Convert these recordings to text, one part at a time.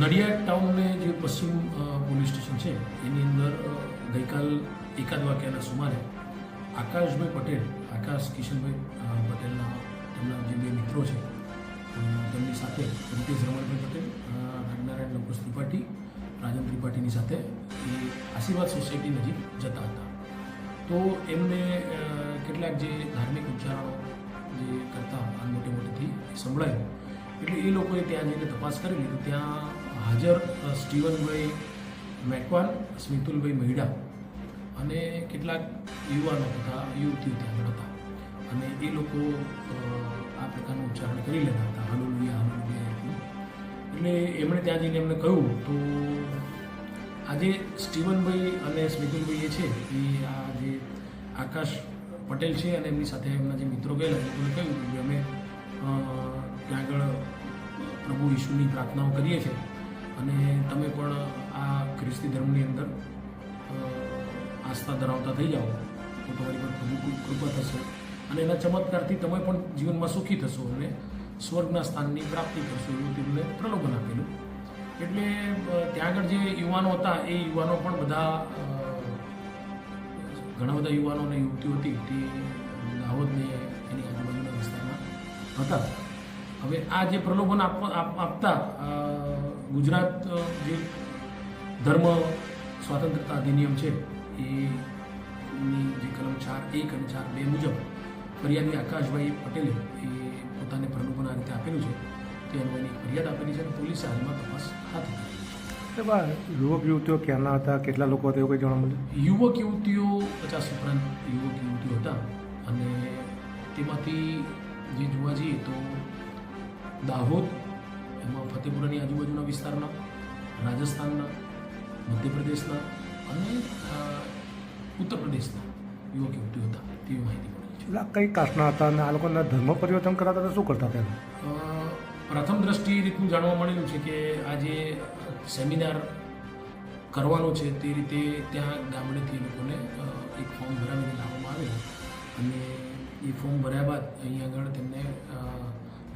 નડિયાદ ટાઉનને જે પશ્ચિમ police station છે, એની અંદર ગઈકાલ એકાદ વાગ્યાના સુમારે આકાશભાઈ પટેલ, આકાશ કિશનભાઈ પટેલના, તેમના જે બે મિત્રો છે તેમની સાથે રિતેશ રમણભાઈ પટેલ નાગનારાયણ લંકુશ ત્રિપાઠી, રાજન ત્રિપાઠીની સાથે એ આશીર્વાદ સોસાયટી નજીક જતા હતા. તો એમને કેટલાક જે ધાર્મિક ઉચ્ચારણો જે કરતા આ મોટે મોટેથી સંભળાયું. એટલે એ લોકોએ ત્યાં જઈને તપાસ કરી લીધી. ત્યાં હાજર સ્ટીવનભાઈ મેકવાન સ્મિતુલભાઈ મહિડા અને કેટલાક યુવાનો હતા યુવતી ત્યાં હતા. અને એ લોકો આ પ્રકારનું ઉચ્ચારણ કરી લેતા હતા, હલુલિયા હલુલિયા એટલે એમણે ત્યાં જઈને એમને કહ્યું, તો આજે સ્ટીવનભાઈ અને સ્મિતુલભાઈ એ છે, એ આ જે આકાશ પટેલ છે અને એમની સાથે એમના જે મિત્રો ગયેલા, એ લોકોને કહ્યું કે અમે ત્યાં આગળ પ્રભુ ઈશુની પ્રાર્થનાઓ કરીએ છીએ. અને તમે પણ આ ખ્રિસ્તી ધર્મની અંદર આસ્થા ધરાવતા થઈ જાઓ, તો તમારી પર ખૂબ કૃપા થશે. અને એના ચમત્કારથી તમે પણ જીવનમાં સુખી થશો અને સ્વર્ગના સ્થાનની પ્રાપ્તિ કરશો એવું તેમને પ્રલોભન આપેલું. એટલે ત્યાં આગળ જે યુવાનો હતા, એ યુવાનો પણ બધા ઘણા બધા યુવાનો અને યુવતીઓ હતી, તે દાહોદને, એની આજુબાજુના વિસ્તારમાં હતા. હવે આ જે પ્રલોભન આપ- આપ- આપતા ગુજરાત જે ધર્મ સ્વાતંત્રતા અધિનિયમ છે એની જે કલમ ચાર એક અને ચાર બે મુજબ ફરિયાદી આકાશભાઈ પટેલે એ પોતાને પ્રલોભન આ રીતે આપેલું છે. તે અંગેની ફરિયાદ આપેલી છે અને પોલીસે હાલમાં તપાસ હાથ ધરી યુવક યુવતીઓ ક્યાંના હતા? કેટલા લોકો હતા એવું કંઈ જાણવા મળ્યું? યુવક યુવતીઓ પચાસ ઉપરાંત યુવક યુવતીઓ હતા. અને તેમાંથી જે જોવા જઈએ તો દાહોદ એમાં ફતેપુરાની આજુબાજુના વિસ્તારના રાજસ્થાનના મધ્યપ્રદેશના અને ઉત્તર પ્રદેશના યુવક યુવતીઓ હતા. તેવી માહિતી મળી છે. કઈ કાસ્ટના હતા અને આ લોકોના ધર્મ પરિવર્તન કરાતા હતા શું કરતા હતા પ્રથમ દ્રષ્ટિએ રીતનું જાણવા મળેલું છે કે આ જે સેમિનાર કરવાનો છે તે રીતે ત્યાં ગામડેથી એ લોકોને એક ફોર્મ ભરાવીને લાવવામાં આવે અને એ ફોર્મ ભર્યા બાદ અહીં આગળ તેમને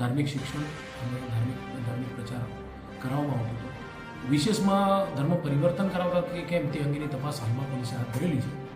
ધાર્મિક શિક્ષણ અને ધાર્મિક ધાર્મિક પ્રચાર કરાવવામાં આવતો હતો. વિશેષમાં ધર્મ પરિવર્તન કરાવતા કે કેમ તે અંગેની તપાસ હાલમાં પોલીસે હાથ ધરેલી છે.